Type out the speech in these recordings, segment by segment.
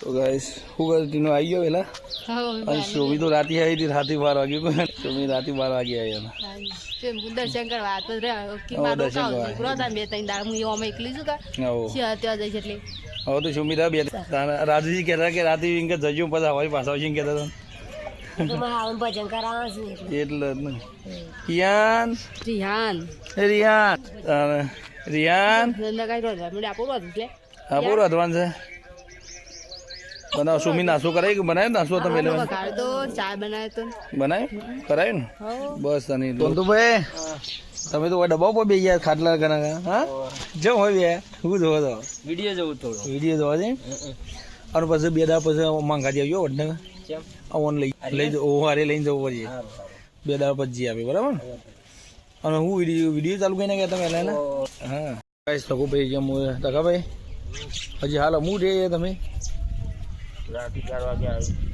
તો ગાઈસ શું કરે તીનો આવી ગયો પેલા? અને શોભી તો રાતી આવી હતી રાતી બાર વાગે કોઈ શોભી રાતી બાર વાગે આવી એના દર્શન કરવા તો હતા બે ત્રણ દાળ હું એવામાં એકલી છું કા છે ત્યાં જઈશ એટલે. હવે તો શોભી બે રાજુજી કહેતા કે રાતે ઇનકે જજો પછી હવાઈ પાછા આવશે કહેતા ભજન કરાવવા છું હતા એટલે જ કિયાન રિહાન? એ રિયાન રિયાન ધંધા કાંઈ રોજ મને આપો અધવાન છે. બનાવો સુમી નાસ્તો કરાય કે બનાવ્યો નાસ્તો તમે વઘાર તો ચા બનાવ્યો તો. બનાવ્યું કરાયું ને? હો. બસ અને તો ભાઈ તમે તો ડબ્બા પર બે ગયા ખાટલા ઘણા હા? જો હોય બે હું જોવો તો. વીડિયો જવું થોડો. વીડિયો જોવા દે અને પછી બે દા પછી માંગા આવ્યો વડને કેમ? ઓન લઈ લઈ જવું હારે લઈને જવું પડશે બે દા પછી જી આપે બરાબર અને હું વીડિયો વીડિયો ચાલુ કરીને ગયા તમે એને હા કઈ શકો ભાઈ જેમ હું તકા ભાઈ હજી હાલ અમુક છે તમે રાતે ચાર વાગે આવ્યું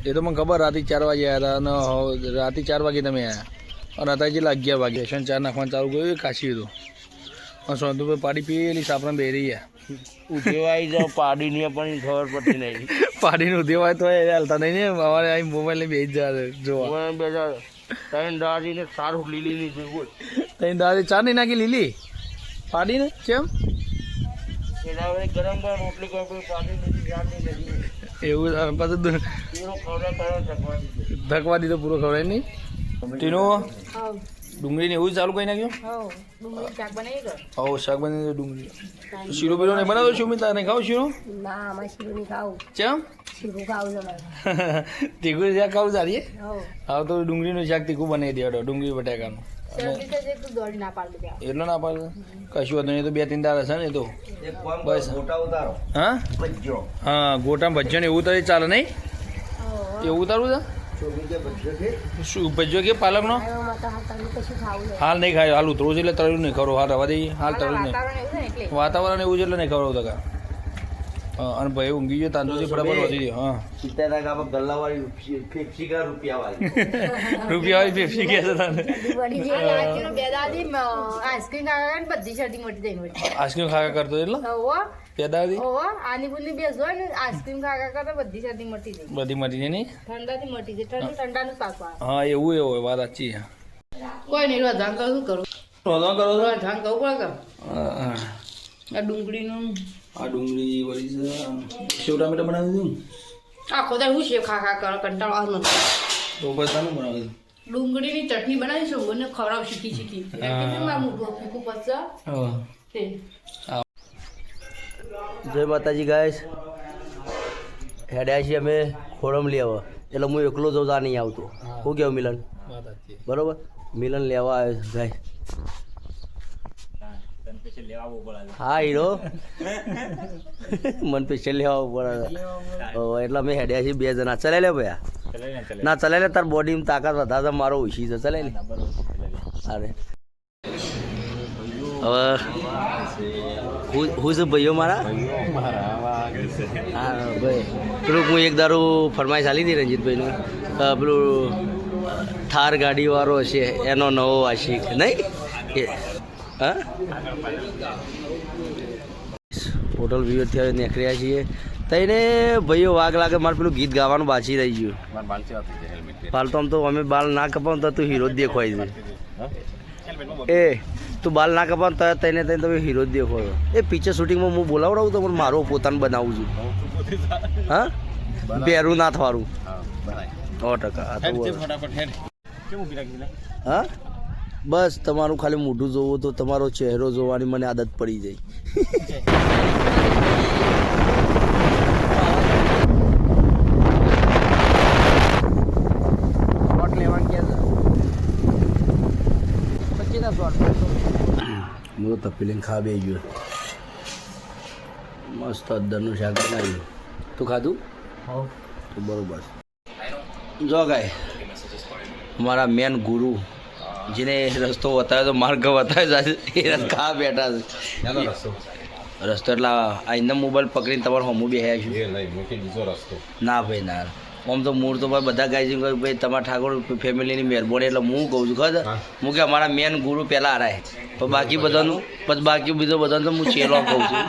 એ તો મને ખબર રાતે ચાર વાગે આવ્યા હતા અને રાતે ચાર વાગે તમે આવ્યા અને અત્યારે જેટલા અગિયાર વાગે? છે ચાર નાખવાનું ચાલુ કર્યું કાશી હતું. અને સોનતુભાઈ પાડી પીએલી સાપરા બે રહી ગયા. આવી જાવ પાડીની પણ ખબર પડતી નહીં. પાડીને દેવાય તો એ હાલતા નહીં ને અમારે અહીં મોબાઈલ બે જ જવા. બે હજાર ત્રણ દાદીને સારું લીલી નહીં બોલ. તઈ દાદી ચાર નહીં નાખી લીલી? પાડીને કેમ? એના ગરમ ગરમ રોટલી પાડી નથી એવું પાછું છે ધકવા દીધો પૂરો ખવડાય નહીં. ટીનો ડુંગળીને એવું જ ચાલુ કરી નાખ્યું? હા શાક બનાવી બની ડુંગળી. શીરો બીરો નહીં. બનાવ્યો શું મિતા નહીં ખાવ શીરો? ના આમાં નહીં ખાવ. ચમ? શીરું તીખું શાક ખાવું સારી હા તો ડુંગળીનું શાક તીખું બનાવી દેવાડો ડુંગળી બટાકાનું. એટલો ના પાડ કશું હતું નહીં એ તો બે ત્રણ દાડા છે ને તો. બસ. હા? હા ગોટા ભજ્યો ને એવું તો ચાલે નહીં? એવું ઉતારવું છે? શું ભજ્યો કે પાલકનો? કશું હાલ નહીં ખાય હાલ ઉતરવું છે એટલે તળ્યું નહીં ખરો હાલ રવા દઈએ હાલ તળ્યું નહીં. વાતાવરણ એવું છે એટલે. નહીં ખબર તકા અને ભાઈ ઊંઘી ગયો તાંદુરથી ફટાફટ વધી ગયો હા. સિત્તેર ટકા ગલ્લાવાળી ફેફસી કા રૂપિયા વાળી રૂપિયા વાળી ફેફસી કે છે તને. વળી જે લાગીનો બે દાદી આઈસ્ક્રીમ ખાવા ને બધી શરદી મટી જાય મોટી આઈસ્ક્રીમ ખાવા કરતો એટલે? હોવો પેદાથી હોવો આની બુની બેસ હોય ને આઈસ્ક્રીમ ખાવા કરતા બધી શરદી મટી જાય બધી મટી જાય નહીં ઠંડાથી મટી જાય ઠંડુ ઠંડાનું પાકવા હા એવું એવું હોય વાત સાચી હા કોઈ નહીં રોધાન કરું શું કરું? રોધવા કરો. છો કરું પડે ડુંગળીનું આ ડુંગળી વળી છે સેવ ટામેટા બનાવી આખો હું ખા ખા કરો કંટાળો તો બનાવી ડુંગળીની ચટણી બનાવી છું મને ખવડાવ શીખી શીખી. જય માતાજી ગાઈસ હેડ્યા છીએ અમે ખોડમ લેવા. એટલે હું એકલો જતા નહીં આવતો. હું. કેવું મિલન? બરોબર? મિલન લેવા આવ્યો છે ગાઈસ હા હીરો. મન પીછે લેવા પડે. એટલે અમે હેડ્યા છીએ બે જણા. ચલાવી લે ભયા. ના ચલાવી લે તાર બોડીમાં તાકાત વધારે છે મારો ઓછી છે ચલાવી લે. અરે. હવે હું છે ભાઈઓ મારા? હા ભાઈ. પેલું હું એક દારૂ ફરમાઈશ ચાલી હતી રંજીતભાઈનું. પેલું થાર ગાડીવાળો છે એનો નવો આશિક. નહીં? એ હા હોટલ વ્યૂ હવે નીકળ્યા છીએ. તઈને ભાઈઓ વાઘ લાગે મારે પેલું ગીત ગાવાનું બાકી રહી ગયું. પાલ તો આમ તો અમે બાલ ના કપાવ તો તું હીરો જ દેખવાય છે. એ તું બાલ ના કપાવ તો તઈને તઈને તમે હીરો જ દેખવાયો. એ પિક્ચર શૂટિંગમાં હું બોલાવડાવું તો પણ મારો પોતાનું બનાવું છું. હા? બેરું ના થવાનું સો ટકા હા? બસ તમારું ખાલી મોઢું જોવું તો તમારો ચહેરો જોવાની મને આદત પડી જાય. હું તપી લઈને ખા બે ગયો. મસ્ત અદરનું શાક બનાવ્યું. તું ખાધું? તો બરોબર. જો ગાય અમારા મેન ગુરુ જેને રસ્તો બતાવ્યો તો માર્ગ બતાવ્યો છે. એ ખા બેઠા છે? રસ્તો એટલે આ એના મોબાઈલ પકડીને તમારે હમું બેહ્યા છું? ના ભાઈ ના. આમ તો મૂળ તો ભાઈ બધા ગાય છે કે ભાઈ તમારા ઠાકોર ફેમિલીની મહેરબાની એટલે હું કહું છું ખબર હું. કે અમારા મેન ગુરુ પહેલાં હરાય પણ બાકી બધાનું પછી બાકી બીજો બધાનું તો હું ચેલો કહું છું.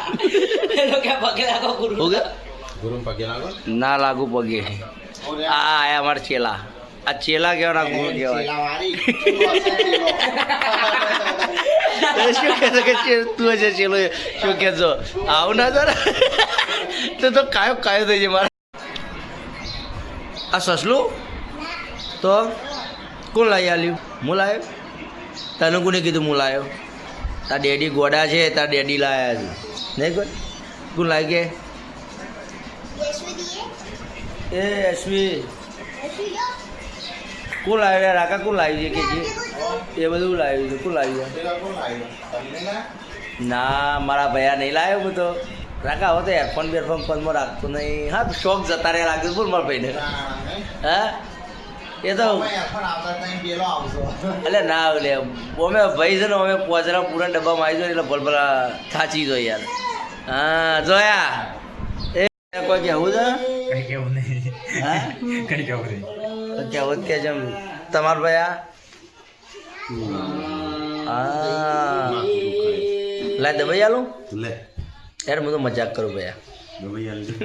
ના લાગુ પગે. આ આયા અમારા ચેલા આ ચેલા કહેવાના ગુણ કહેવાય શું કહેશો કે તું હશે ચેલો? શું કહેશો આવું ના જરા તો તો કાયો કાયો થઈ જાય મારે. આ સસલું? તો કોણ લાવી આલ્યું? હું લાવ્યો? તને કોને કીધું હું લાવ્યો? તાર ડેડી ગોડા છે તાર ડેડી લાયા છે. નહીં કોઈ? કોણ લાવી કે? એ અશ્વી કોણ લાવ્યો રાકા કોણ લાવ્યું છે કે જે? એ બધું લાવ્યું છે કોણ લાવ્યું? ના? મારા ભૈયા નહીં લાવ્યો હું તો. રાકા હવે તો હેડફોન બેરફોન ફોનમાં રાખતો નહીં. હા શોખ જતા રહ્યા લાગ્યું બોલ મારા ભાઈને. હા? એ તો એટલે ના એટલે અમે ભાઈ છે ને અમે પોચરા પૂરા ડબ્બામાં આવી જોઈએ એટલે ભલભલા થાચી જોઈએ યાર. હા જોયા. એ કોઈ કેવું છે? કઈ કેવું નહીં. કઈ કેવું નહીં. અત્યારે અત્યારે જેમ તમાર ભાઈ આ લાય દબાઈ આલું? લે. યાર હું તો મજાક કરું ભાઈ દબાઈ આલું.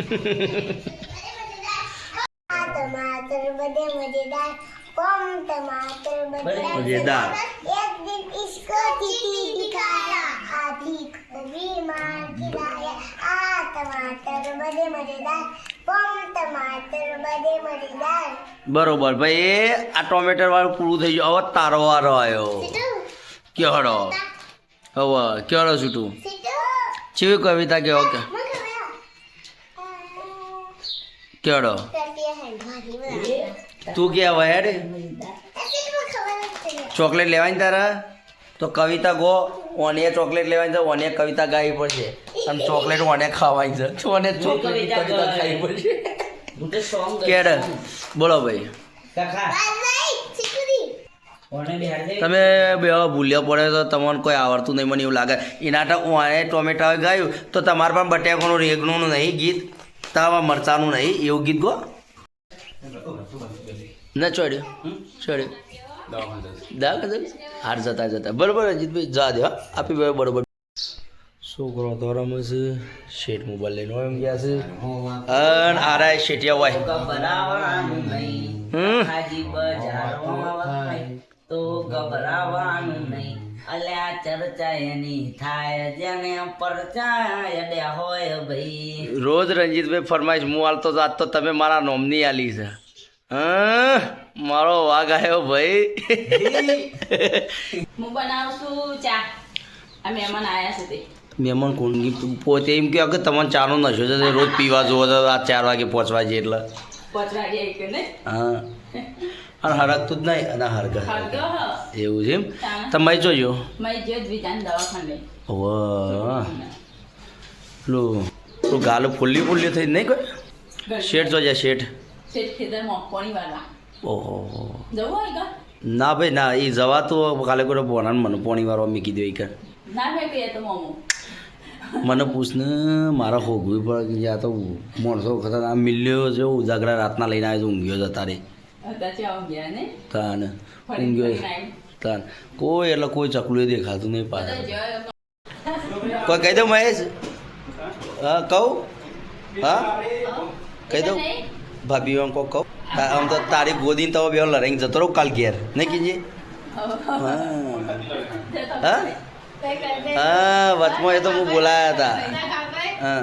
मजेदार कम टमाटर बड़े मजेदार। एक दिन इसको चीटी दिखाया हाथी को बीमार खिलाया आ टमाटर बड़े मजेदार कम टमाटर बड़े मजेदार બરોબર ભાઈ એ આ ટોમેટર વાળું પૂરું થઈ ગયું હવે તારો વારો આવ્યો सीटू કેવડો હવે કેવડો છૂટું सीटू ચેવી કવિતા કેવો કે मग કેવડો करती है भारी बना તું ક્યાં વયાડે ચોકલેટ લેવાની તારા? તો કવિતા ગો ઓને ચોકલેટ લેવાની છે ઓને કવિતા ગાવી પડશે. અને ચોકલેટ ઓને ખાવાની છે. ઓને ચોકલેટ કવિતા ખાવી પડશે. કેડ બોલો ભાઈ. તમે બે ભૂલ્યો પડે તો તમને કોઈ આવડતું નહીં મને એવું લાગે. એના ઓને ટોમેટા ગાયું તો તમારે પણ બટેકોનું રેગનું નહીં ગીત તાવા મરચાનું નહીં એવું ગીત ગો. ના ચડ્યો ચડ્યો દા હાર જતા જતા. બરોબર અજીતભાઈ જા દે આપી ભાઈ બરોબર. છોકરો તો રમે છે? શેઠ મોબાઈલ લઈને એમ ગયા છે. અન આરા શેઠિયા હોય. હમ? તો ગભરાવાનું નહીં. અલ્યા ચર્ચા એની થાય જેને પરચાય અડે હોય ભાઈ. રોજ રંજીતભાઈ ફરમાઈશ હું હાલતો તો આજ તો તમે મારા નોમની આલી છે. હં? મારો વાઘ આવ્યો ભાઈ. હું બનાવું છું ચા? આ મહેમાન આવ્યા છે તે. મહેમાન કોણ? પોતે એમ કહે કે તમને ચાનો નશો છે રોજ પીવા જોવો તો આ ચાર વાગે પહોંચવા જઈએ એટલે. પહોંચવા જઈએ કે હા. અને હરકતું જ નહીં અને હરગ એવું છે એમ? તમે જોજો મેં જે જ વિધાન વાહ પેલું પેલું ગાલું ફૂલ્લી ફૂલ્લી થઈ નહીં કોઈ? શેઠ જોજે શેઠ. ઓહો. ના ભાઈ ના એ જવા તો કાલે કોઈ બોનાને મને પોણી વાળવા મૂકી દો એક મને પૂછને મારા હોગવી પડે કે જ્યાં તો માણસો વખત આ મિલ્યો છે ઉજાગરા રાતના લઈને આવ્યો ઊંઘ્યો જતા ને તાન ઊંઘ્યો તાન કોઈ એટલે કોઈ ચકલું દેખાતું નહીં પાછળ કોઈ કહી દઉં મહેશ હા કહું હા કહી દઉં? ભાભી આમ કહું કહું આમ તો તારી ગોદીને તો બે લડાઈને જતો રહું કાલ ઘેર નહીં કીજે હા હા હા વચમાં એ તો હું બોલાયા હતા હા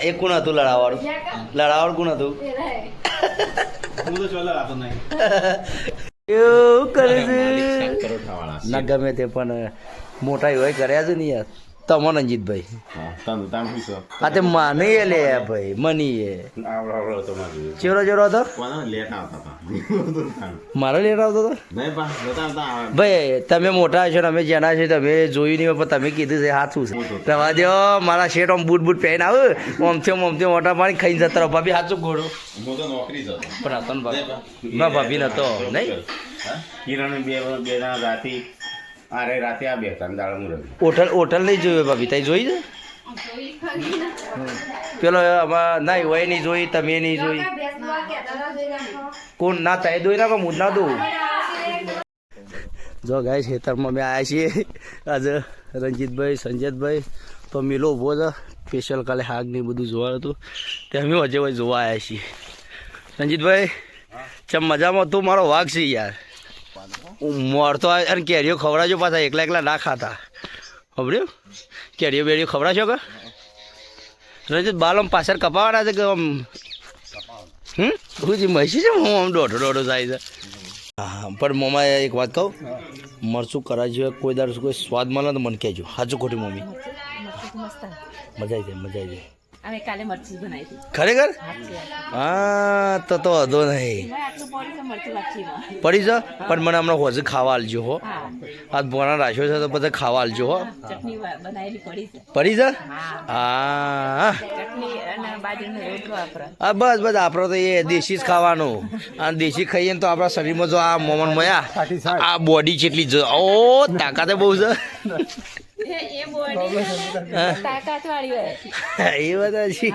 એ કોણ હતું લડાવાળું લડાવાળું કોણ હતું? એવું કરે છે ના ગમે તે પણ મોટા હોય કર્યા છે ને યાર? તમો રંજીતભાઈ હા તે માની એ લે ભાઈ મની એ ચેરો ચેરો હતો? મારો લેટ આવતો હતો? ભાઈ તમે મોટા છો ને અમે જેના છે તમે જોયું નહીં પણ તમે કીધું છે સાચું છે. રવા દો મારા શેઠ આમ બૂટ બૂટ પહેરીને આવું ઓમથી ઓમ ઓમથી મોટા પાણી ખાઈને જતા રહો ભાભી સાચું ઘોડો પણ હતો ને ભાભી. ના ભાભી નતો. નહીં? કિરણ બે રાતે અરે રાતે આ બે ત્રણ દાડા હું રમી હોટલ હોટલ નહીં જોયું ભાભી? તઈ જોઈ છે? પેલો આમાં ના હોય નહીં જોઈ, તમે નહીં જોઈ. કોણ ના તય દોઈ ના હું ના દઉં. જો ગાય ખેતરમાં અમે આવ્યા છીએ. આજે રંજીતભાઈ સંજયતભાઈ તો મિલો ઊભો છે. સ્પેશિયલ કાલે હાગ ને બધું જોવાનું હતું. તે અમે હજે હોય જોવા આવ્યા છીએ. રંજીતભાઈ, ચમ મજામાં? તું મારો વાઘ છે યાર. આવે અને કેરીઓ ખવડાવજો પાછા એકલા એકલા ના ખાતા. ખબર્યું? કેરીઓ બેરીઓ ખવડાવશો કે? રજત બાલ આમ પાછળ કપાવાના છે કે આમ હમ? હું જે મસી છે હું આમ દોઢો દોઢો થાય છે. હા પણ મમ્મા એક વાત કહું. મરચું કરાજો કોઈ દાડ કોઈ સ્વાદ મળે તો મને કહેજો. હાજુ ખોટી મમ્મી. મજા આવી જાય મજા આવી જાય. અમે કાલે મરચી બનાવી ખરેખર? હા તો તો વાંધો નહીં. મેં આટલું પડ્યું છે મરચી વાટકીમાં પડી છે? પણ મને હમણાં હોજે ખાવા આલજો હો. હા. આજ ભોણા રાખ્યો છે તો બધા ખાવા આલજો હો. પડી છે. પડી હા. હા. બસ બસ આપણે તો એ દેશી જ ખાવાનું. અને દેશી ખાઈએ ને તો આપણા શરીરમાં જો આ મોમન મયા આ બોડી જેટલી જ ઓ તાકાતે બહુ છે. એ બોડી તાકાત વાળી હોય. એ બધા છે.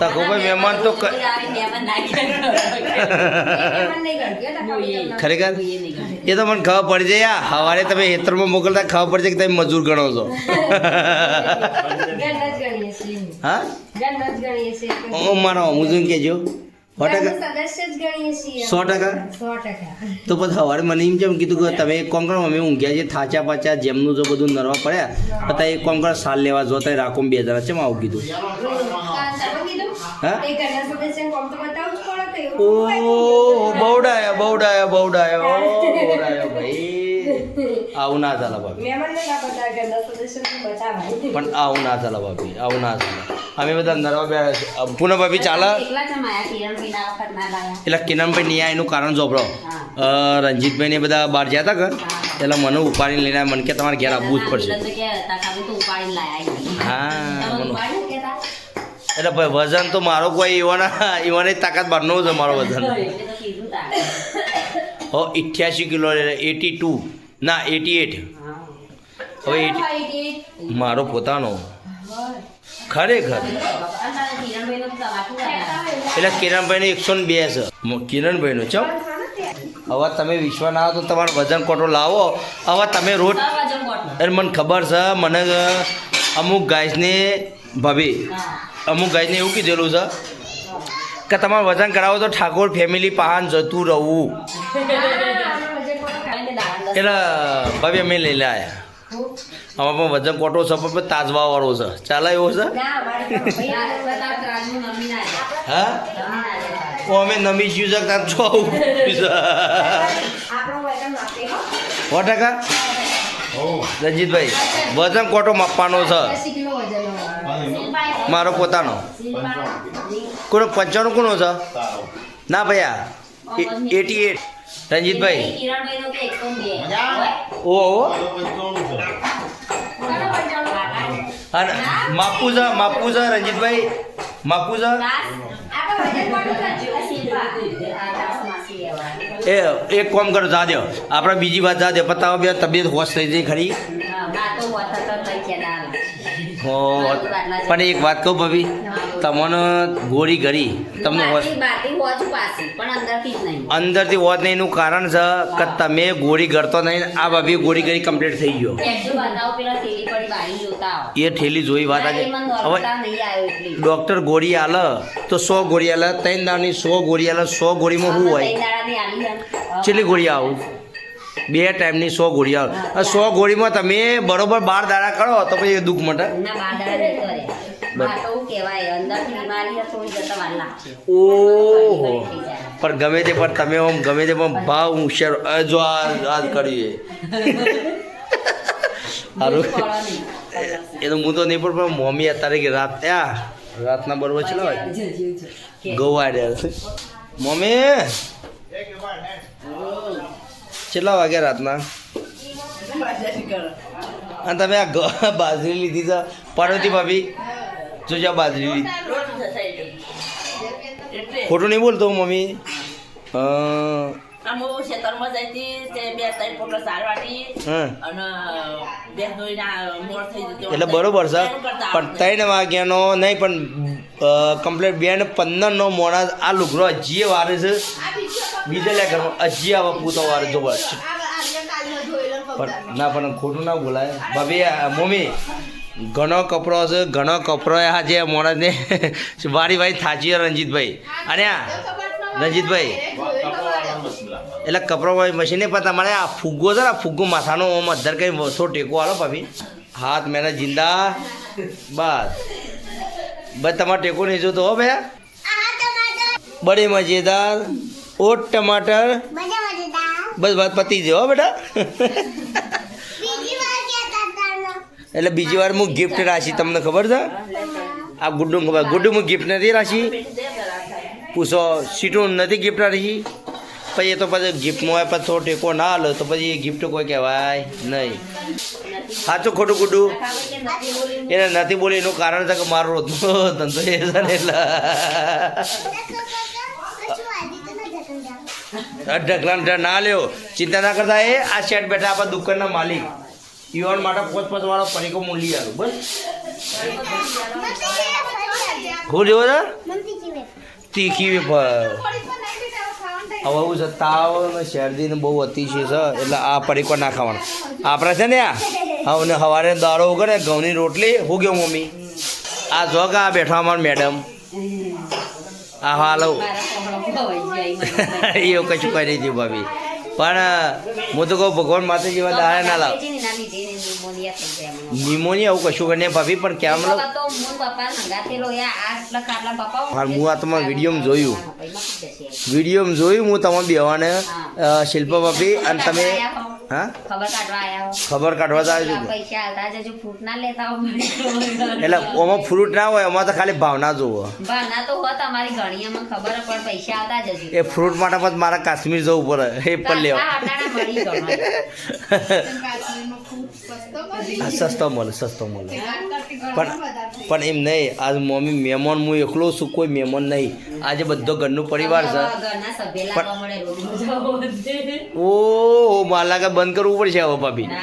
તકો ભાઈ મહેમાન તો ખરેખર? એ તો મને ખબર પડી જાય યાર સવારે તમે હેતરમાં મોકલતા ખબર પડી જાય કે તમે મજૂર ગણો છો. હા? ઓ મારો હું શું કહેજો. સો ટકા. સો ટકા? તો પછી સવારે મને એમ કેમ કીધું કે તમે એક કોંકણ અમે ઊંઘ્યા છે થાચા પાચા જેમનું જો બધું નરવા પડ્યા તો તમે એક કોંકણ સાલ લેવા જો તો રાખો બે જણા. છે આવું કીધું? હા? ઓ બહુ ડાયા બહુ ડાયા બહુ ડાયા ભાઈ. આવું ના ચાલે ભાભી. પણ આવું ના ચાલે ભાભી આવું ના ચાલે. અમે બધા નરવા બે પૂનમ ભાભી ચાલે? એકલા જ માયા કિરણ પીના વખત ના લાયા. એટલે કિરણભાઈ નહીં એનું કારણ જોબળો રંજીતભાઈ ને બધા બહાર ગયા હતા કે એટલે મને ઉપાડીને લઈને. મને કે તમારે ઘેર આવવું જ પડશે. હા એટલે ભાઈ વજન તો મારો કોઈ એવાના એવાની તાકાત બહારનો છે મારો વજન. હો ઇઠ્યાસી કિલો એટી ટુ. ના એટી એટ હવે એટી મારો પોતાનો. ખરેખર. એટલે કિરણભાઈને એકસો ને બે છે. કિરણભાઈનો ચમ હવે તમે વિશ્વ ના આવો તો તમારો વજન કોટો લાવો. હવે તમે રોજ એટલે અરે મને ખબર છે મને અમુક ગાયસને ભાભી અમુક ગાયસને એવું કીધેલું છે કે તમારે વજન કરાવો તો ઠાકોર ફેમિલી પહાન જતું રહવું એટલે ભાભી, અમે લઈ લે આમાં પણ વજન કોટો છે, પણ તાજવા વાળો છે. ચાલે એવો છે? હા? ઓ, અમે નમી જ્યું છે, તાર છો આવું. સો ટકા? રંજીતભાઈ વજન કોટો માપવાનો છે. મારો પોતાનો. કોનો, પંચાણું કોનો છે? ના ભાઈ એટી એટ. રંજીતભાઈ ઓ ઓ અને માપુઝા માપુઝા રંજીતભાઈ છે. એ એક કામ કરો જા દો. આપણે બીજી વાત જા દો. પતાવો બે તબિયત હોશ થઈ જઈ ખરી. હો પણ એક વાત કહું ભાભી તમને ગોળી ગરી તમને અંદરથી હોત નહીં એનું કારણ છે કે તમે ગોળી ગળતો નહીં આ ભાભી ગોળી ગરી કમ્પ્લીટ થઈ ગયો. એ ઠેલી જોઈ વાત આજે. હવે ડૉક્ટર ગોળી આલે તો સો ગોળી આલે ત્રણ દાળની સો ગોળી આલે સો ગોળીમાં શું હોય? કેટલી ગોળી આવું? બે ટાઈમની સો ગોળી આવે. સો ગોળીમાં તમે બરોબર બાર દાડા કરો તો પછી દુઃખ મટે. ઓહો. પણ ગમે તે પણ તમે આમ ગમે તે પણ ભાવ હોશિયાર જો આ કરીએ. સારું એ તો હું તો નહીં પણ મમ્મી અત્યારે કે રાત આ રાતના બરોબર છે હોય ગવાડ્યા મમ્મી. કેટલા વાગ્યા રાતના? અને તમે આ બાજરી લીધી છે. પાર્વતી ભાભી જોજો બાજરી લીધી. ખોટું નહીં બોલતો મમ્મી. અ, ખેતરમાં જઈતી તે બે ત્રણ પોટલો સાર અને બે દોઈના મોડ થઈ જતી. એટલે બરોબર છે. પણ ત્રણ વાગ્યાનો નહીં પણ કમ્પ્લીટ બે ને પંદરનો મોડા આ લુગરો હજી વારે છે. બીજા લે ઘરમાં. હજી આવા પૂતો વારે જોવા છે પણ ના પણ ખોટું ના બોલાય. ભાભી મમ્મી ઘણો કપડો છે ઘણો કપડો આ જે મોણસને વારી વારી થાચી રંજીતભાઈ અને આ રંજીતભાઈ એટલે કપરો નહીં પણ તમારે આ ફુગ્ગો છે ને ફુગ્ગો માથાનો ઓમ અધર કઈ વસો ટેકો આલો ભાભી. હાથ મેને જિંદા. બસ. બસ તમારે ટેકો નહીં જોતો હો ભાઈ બડી મજેદાર. ઓટ ટમાટર. બસ વાત પતી ગયો બેટા. એટલે બીજી વાર હું ગિફ્ટ રાખી, તમને ખબર છે? આ ગુડ્ડુ ખબર ગુડ્ડુ હું ગિફ્ટ નથી રાખી? પૂછો, સીટું નથી ગિફ્ટ રાખી? પછી એ તો પછી ગિફ્ટમાં હોય પછી થોડો ટેકો ના હાલો તો પછી એ ગિફ્ટ કોઈ કહેવાય નહીં. સાચું ખોટું ગુડ્ડુ એને નથી બોલી એનું કારણ છે કે મારો રોજનો ધંધો એ છે ને એટલે. ન જતું જાવ ઢગલા ના લ્યો. ચિંતા ના કરતા એ આ શેઠ બેઠા આપણા દુકાનના માલિક. યુવાન માટે પોચ પોચ વાળો પરીકો મૂલી આવ્યો બસ. હું છે? તીખી વેફર. હવે હું તાવ ને શરદીને બહુ અતિશય છે એટલે આ પરીકો ના ખાવાનો. આપણે છે ને આ? હવે સવારે દાળો ને ઘઉંની રોટલી. હું ગયો મમ્મી? આ જો કે આ બેઠા અમાર મેડમ આ હાલો એવું કશું કરી થયું ભાભી. પણ, હું તો કહું ભગવાન માતા જેવા દાડા ના લાવ. નિમોનિયા. એવું કશું કરીને ભાભી પણ કેમ તો હું હા, આ તમારા વિડીયોમાં જોયું. વિડીયોમાં જોયું હું તમારા બેવાને શિલ્પા ભાભી અને તમે હા? ખબર કાઢવા આયા ખબર કાઢવા જ આવ્યો છું. એટલે ઓમાં ફ્રૂટ ના હોય એમાં તો ખાલી ભાવના જોવો. ભાના તો હોત અમારી ઘણીયામાં ખબર પણ પૈસા આવતા જજો એ ફ્રૂટ માટે પણ મારા કાશ્મીર જવું પડે એ પણ લેવા. હા, સસ્તો મળે સસ્તો મળે. પણ પણ એમ નહીં આજ મમ્મી મહેમાન હું એકલો છું કોઈ મહેમાન નહીં. આજે બધો ઘરનું પરિવાર છે. પણ ઓ માલાકા બંધ કરવું પડશે હવે ભાભી. ના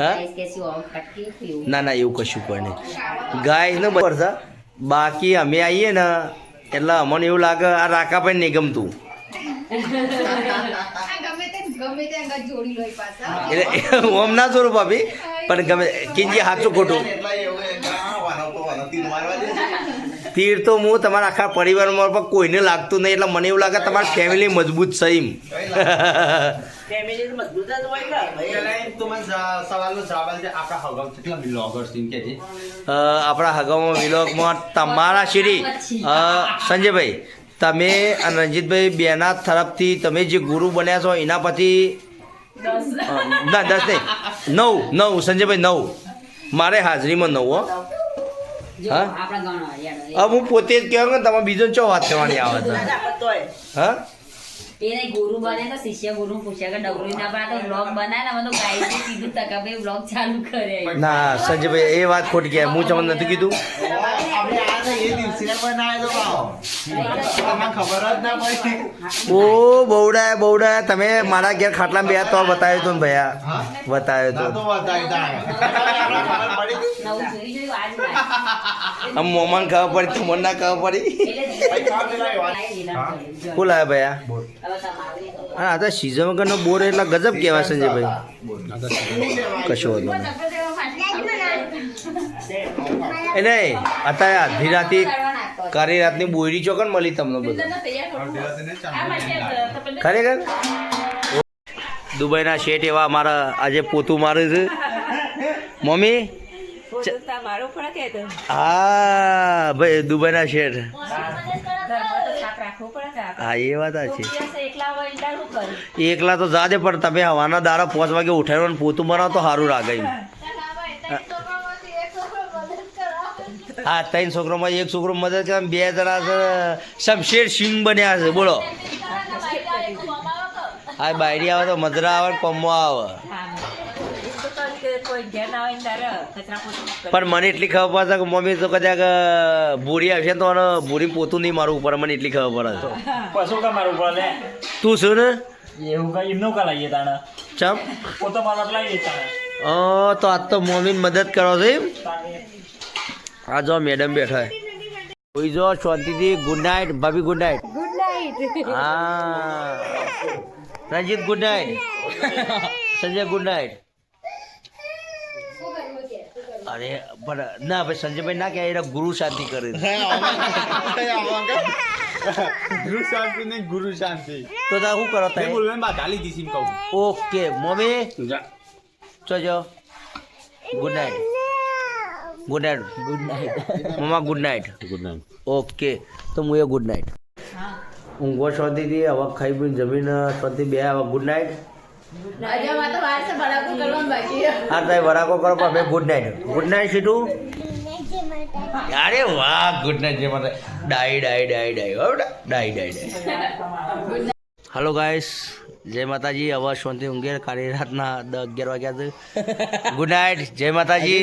હા? ના ના એવું કશું કોઈ નહીં. ગાય ને બરસા બાકી અમે આવીએ ને એટલે અમને એવું લાગે આ રાકાભાઈ નહીં ગમતું. એટલે ઓમ ના સ્વરૂપ ભાભી પણ ગમે કિંજી સાચું ખોટું. તીર તો હું તમારા આખા પરિવારમાં પણ કોઈને લાગતું નહીં એટલે મને એવું લાગે તમારી ફેમિલી મજબૂત છે એમ. ફેમિલી મજબૂત જ હોય ને અ, આપણા હગામાં વિલોગમાં તમારા શ્રી સંજયભાઈ તમે રણજીતભાઈ રંજીતભાઈ બેના તરફથી તમે જે ગુરુ બન્યા છો એના પછી ના દસ નહીં. નવ નવ સંજયભાઈ નવ. મારે હાજરીમાં નવ હો. જો હા? હું પોતે જ કહેવાય ને તમે બીજો ચો વાત કરવાની આવે છે? હા? એને ગુરુ બને તો શિષ્ય ગુરુ પૂછ્યા કે ડગરું ના પણ આ તો બ્લોગ બનાય ને મને તો ગાઈ કીધું તકા ભાઈ બ્લોગ ચાલુ કરે. ના સંજયભાઈ એ વાત ખોટી ગયા હું તમને નથી કીધું? ઓ બહુડા બહુડા તમે મારા ઘેર ખાટલા બે તો બતાવ્યો તો ને ભૈયા. બતાવ્યો તો મોમાન ખબર પડી તમને ના ખબર પડી શું લાવ્યા ભૈયા? હા આ તો સીઝન વગરનો બોર એટલે ગજબ કહેવાય સંજયભાઈ. કશો વાંધો નહીં. એ નહીં અત્યારે અડધી રાતે કારી રાતની બોયરી ચોકન મળી તમને બધું. ખરેખર? દુબઈના શેઠ એવા અમારા આજે પોતું મારે છે. મમ્મી? મારું હા ભાઈ દુબઈના શેઠ ઘરમાં તો થાક રાખવું પડે કે આપણે. હા એ વાત છે એકલા તો જાદે પણ તમે હવાના દાડા પાંચ વાગે ઉઠાડવાનું પોતું બનાવો તો સારું એમ. હા ત્રણ છોકરોમાં એક છોકરો મદદ કરે બે જણા શમશેર સિંહ બન્યા છે બોલો. હા બાયડી આવે તો મજરા આવે કોમો આવે. પણ મને એટલી ખબર પડશે કે મમ્મી તો કદાચ ભૂરી આવશે તો ભૂરી પોતું નહીં મારવું પડે મને એટલી ખબર પડે પશુ કા મારું પડે તું શું ને? એવું કઈ એમનું કા લાવીએ તાણે. ચમ? પોતો મારો તાણે. અ, તો આજ તો મમ્મી મદદ કરો છો એમ? આ જો મેડમ બેઠા. કોઈ જો શાંતિથી ગુડ નાઇટ ભાભી ગુડ નાઇટ ગુડ નાઇટ હા. Ranjit good night Sanjay good night અરે પણ ના ભાઈ સંજયભાઈ ના કે એના ગુરુ શાંતિ કરે ગુરુ શાંતિ નહીં ગુરુ શાંતિ. તો તા શું કરો તમે બોલવે બા ગાલી દીધી એમ કહું. Okay mummy. ચોજો good night good night good night mamma good night good night okay તો હું એ ગુડ નાઇટ ઊંઘો શાંતિથી હવે ખાઈ પીને જમીન શાંતિ બે હવે ગુડ નાઇટ હા તમે વરાકો કરો હવે ગુડ નાઇટ ગુડ નાઇટ સીટુ. અરે વાહ ગુડ નાઇટ જે માતા ડાઈ ડાઈ ડાઈ ડાઈ હો ડાઈ ડાઈ ડાઈ હલો ગાઈસ જય માતાજી. અવાજ શાંતિ ઊંઘેર કાલે રાતના દસ અગિયાર વાગ્યા ગુડ નાઇટ જય માતાજી.